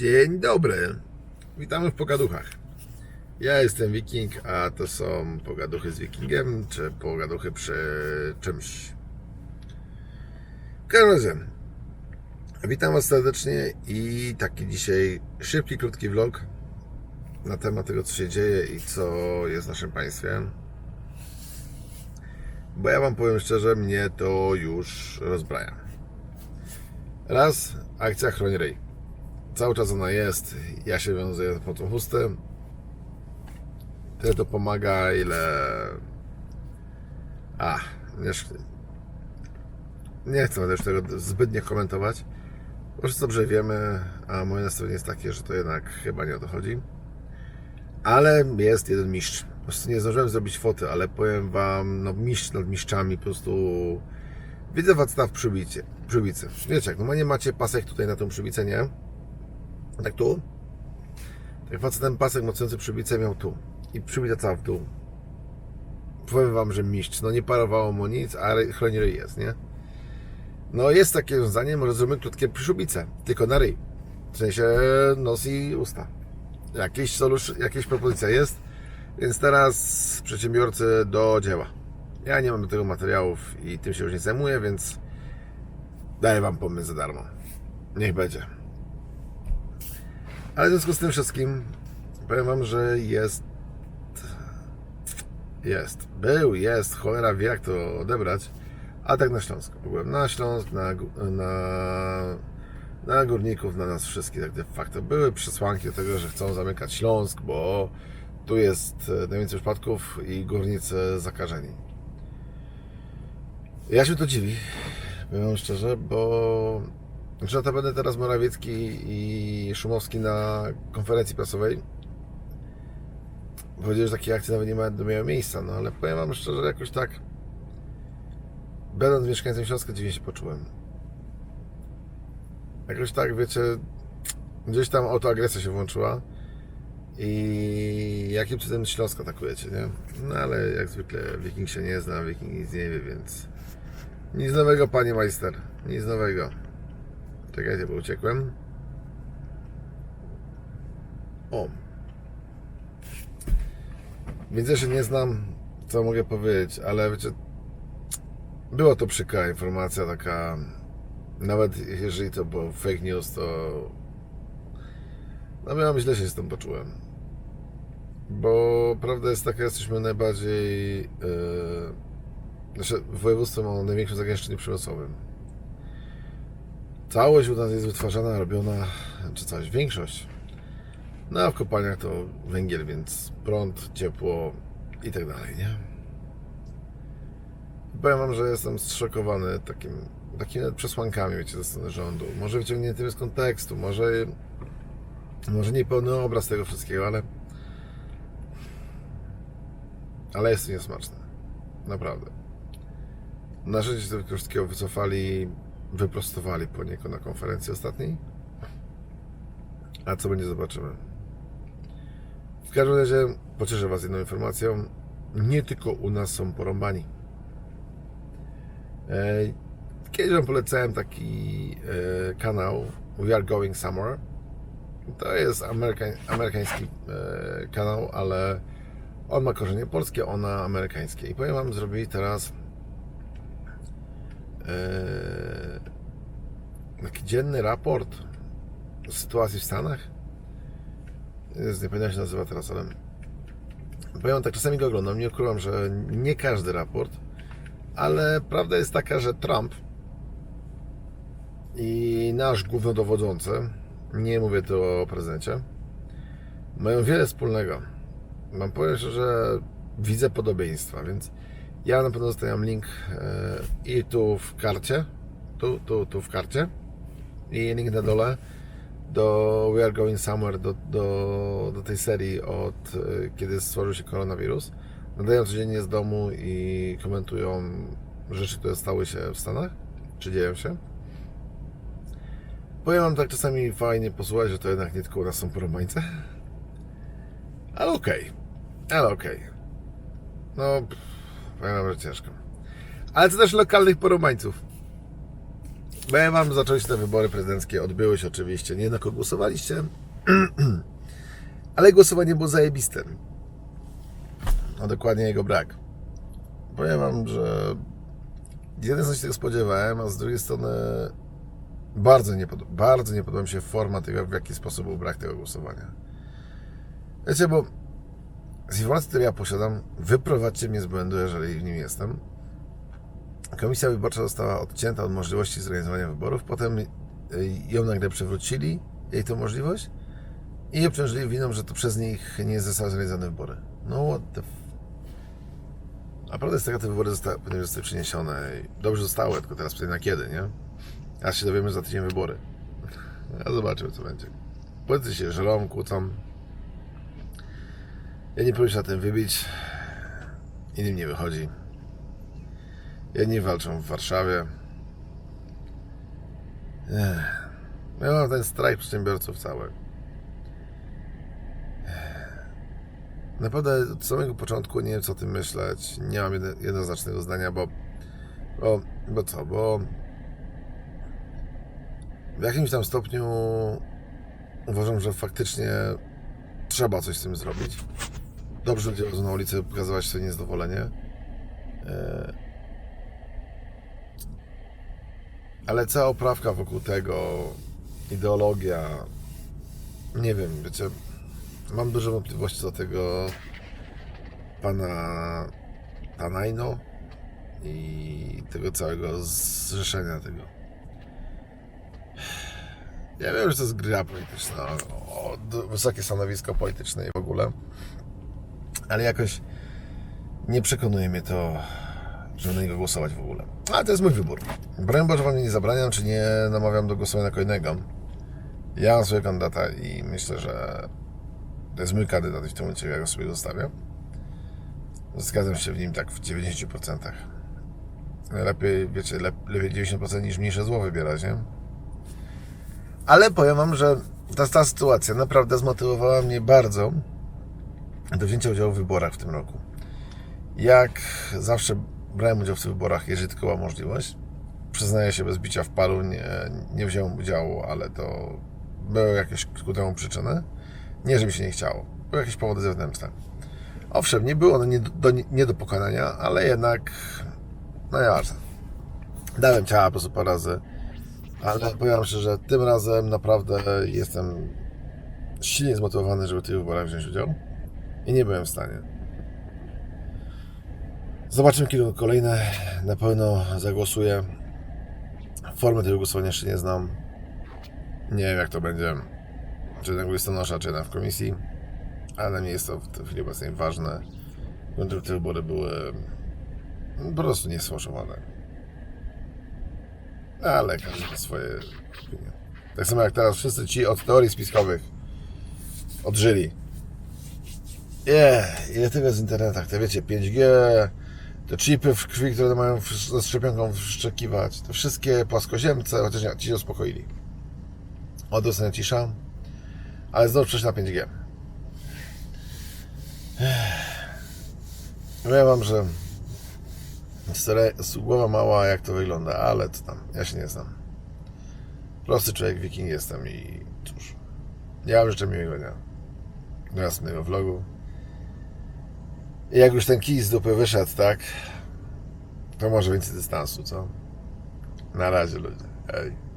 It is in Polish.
Dzień dobry. Witamy w Pogaduchach. Ja jestem Wiking, a to są Pogaduchy z Wikingiem, czy Pogaduchy przy czymś. Każdym witam Was serdecznie i taki dzisiaj szybki, krótki vlog na temat tego, co się dzieje i co jest w naszym państwie. Bo ja Wam powiem szczerze, mnie to już rozbraja. Raz, akcja Chroń Ryj. Cały czas ona jest. Ja się wiązuję po tą chustę. Tyle to pomaga, ile. A, nie, sz- nie chcę też tego zbytnio komentować. Bo wszyscy dobrze wiemy, a moje nastawienie jest takie, że to jednak chyba nie o to chodzi. Ale jest jeden mistrz. Po prostu nie zdążyłem zrobić foty, ale powiem wam, no mistrz nad mistrzami, po prostu widzę Wacław przybicie, przybicy. Wiecie, jak normalnie macie pasek tutaj na tą przybicę, nie? Tak tu? Tak facet ten pasek mocujący przybicę miał tu. I przybica cała w dół. Powiem wam, że mistrz, no nie parowało mu nic, a ry- chroni ryj jest, nie? No jest takie rozwiązanie, może zrobimy krótkie przybice, tylko na ryj. W sensie nos i usta. Jakieś, solusz, jakieś propozycja jest, więc teraz przedsiębiorcy do dzieła. Ja nie mam do tego materiałów i tym się już nie zajmuję, więc daję wam pomysł za darmo. Niech będzie. Ale w związku z tym wszystkim powiem wam, że jest jest, był, jest, cholera wie jak to odebrać, a tak na Śląsku. Byłem na Śląsk, na, na, na górników, na nas wszystkich tak de facto. Były przesłanki do tego, że chcą zamykać Śląsk, bo tu jest e, najwięcej przypadków i górnicy zakażeni. Ja się to dziwi, powiem szczerze, bo znaczy notabene teraz Morawiecki i Szumowski na konferencji prasowej powiedzieli, że takie akcje nawet nie mają, miały miejsca, no ale powiem wam szczerze, jakoś tak będąc mieszkańcem Śląska dziwnie się poczułem. Jakoś tak, wiecie, gdzieś tam autoagresja się włączyła i jakim cudem Śląsk atakujecie, nie? No ale jak zwykle Wiking się nie zna, Wiking nic nie wie, więc nic nowego, panie majster, nic nowego. Czekajcie, bo uciekłem. O. Widzę, że nie znam, co mogę powiedzieć, ale wiecie, była to przykra informacja taka, nawet jeżeli to było fake news, to no miałem źle się z tym poczułem. Bo prawda jest taka, jesteśmy najbardziej, yy, znaczy województwem o największym zagęszczeniu przemysłowym. Całość u nas jest wytwarzana, robiona, czy coś, większość. No a w kopalniach to węgiel, więc prąd, ciepło i tak dalej, nie? Powiem wam, że jestem zszokowany takim, takimi przesłankami, wiecie, ze strony rządu. Może wyciągniętymi z kontekstu, może, może niepełny obraz tego wszystkiego, ale ale jest to niesmaczne. Naprawdę. Na szczęście tego wszystkiego wycofali, wyprostowali poniekąd na konferencji ostatniej. A co będzie, zobaczymy. W każdym razie pocieszę Was jedną informacją. Nie tylko u nas są porąbani. E, Kiedyś Wam polecałem taki e, kanał We Are Going Somewhere. To jest amerykań, amerykański e, kanał, ale on ma korzenie polskie, ona amerykańskie. I powiem Wam, zrobili teraz taki dzienny raport o sytuacji w Stanach. Jest, nie pamiętam się nazywa teraz, ale powiem tak, czasami go oglądam, nie ukrywam, że nie każdy raport, ale prawda jest taka, że Trump i nasz głównodowodzący, nie mówię tu o prezydencie, mają wiele wspólnego. Mam powiem szczerze, że widzę podobieństwa, więc ja na pewno zostawiam link e, i tu w karcie, tu, tu, tu w karcie link na dole do We Are Going Somewhere, do, do, do tej serii od e, kiedy stworzył się koronawirus. Nadają codziennie z domu i komentują rzeczy, które stały się w Stanach, czy dzieją się. Powiem wam tak czasami fajnie posłuchać, że to jednak nie tylko u nas są porąbańce. Ale okej. Ale okej. No, pff, powiem wam, że ciężko. Ale co też lokalnych porąbańców. Powiem wam, się te wybory prezydenckie, odbyły się oczywiście. Nie na kogo głosowaliście, ale głosowanie było zajebiste. A dokładnie jego brak. Powiem wam, że z jednej strony się tego spodziewałem, a z drugiej strony bardzo nie, pod, bardzo nie podoba mi się forma tego, w jaki sposób był brak tego głosowania. Wiecie, bo z informacji, które ja posiadam, wyprowadźcie mnie z błędu, jeżeli w nim jestem. Komisja wyborcza została odcięta od możliwości zorganizowania wyborów, potem y, ją nagle przywrócili, jej tę możliwość i obciążyli winą, że to przez nich nie zostały zorganizowane wybory. No what the f... A prawda jest taka, te wybory zostały, powinny zostać przeniesione i dobrze zostały, tylko teraz pytanie na kiedy, nie? Aż się dowiemy, że za tydzień wybory. A zobaczymy, co będzie. Politycy się żerą, kłócą. Ja nie próbuję się na tym wybić. Innym nie wychodzi. Jedni walczą w Warszawie. Ech. Ja mam ten strajk przedsiębiorców cały. Naprawdę od samego początku nie wiem co o tym myśleć. Nie mam jedno- jednoznacznego zdania, bo, bo, bo co, bo w jakimś tam stopniu uważam, że faktycznie trzeba coś z tym zrobić. Dobrze ludzie na ulicę pokazywać swoje niezadowolenie. Ale cała oprawka wokół tego, ideologia, nie wiem, wiecie, mam duże wątpliwości do tego pana Tanajno i tego całego zrzeszenia tego. Ja wiem, że to jest gra polityczna, o, wysokie stanowisko polityczne i w ogóle, ale jakoś nie przekonuje mnie to, żeby na niego głosować w ogóle. Ale to jest mój wybór. Broń Boże wam nie zabraniam, czy nie namawiam do głosowania na kolejnego. Ja mam swojego kandydata i myślę, że to jest mój kandydat w tym momencie ja go sobie zostawiam. Zgadzam się w nim tak w 90%. Lepiej, wiecie, lep- lepiej 90% niż mniejsze zło wybierać, nie? Ale powiem wam, że ta, ta sytuacja naprawdę zmotywowała mnie bardzo do wzięcia udziału w wyborach w tym roku. Jak zawsze brałem udział w tych wyborach, jeżeli tylko była możliwość. Przyznaję się bez bicia w palu, nie, nie wziąłem udziału, ale to były jakieś ku temu przyczyny. Nie, że mi się nie chciało. Były jakieś powody zewnętrzne. Owszem, nie było ono nie do, nie do pokonania, ale jednak, no nieważne. Dałem ciała po prostu parę razy, ale powiem że tym razem naprawdę jestem silnie zmotywowany, żeby w tych wyborach wziąć udział i nie byłem w stanie. Zobaczymy kiedy kolejne. Na pewno zagłosuję. Formę tego głosowania jeszcze nie znam. Nie wiem jak to będzie. Czy na listonosza, czy na w komisji. Ale nie jest to w tej chwili obecnej ważne. Te te wybory były po prostu niesfałszowane. Ale każdy ma swoje opinie. Tak samo jak teraz wszyscy ci od teorii spiskowych odżyli. Nie, ile tego jest w internetach, te wiecie, 5G, te chipy w krwi, które mają ze szczepionką wszczekiwać, te wszystkie płaskoziemce, chociaż nie, ci się uspokoili. Odrosnę cisza, ale znowu przejść na 5G. Powiem wam, że głowa mała jak to wygląda, ale co tam, ja się nie znam. Prosty człowiek, wiking jestem i cóż, ja życzę miłego dnia. Do następnego vlogu. Jak już ten kij z dupy wyszedł, tak? To może więcej dystansu, co? Na razie ludzie. Hej.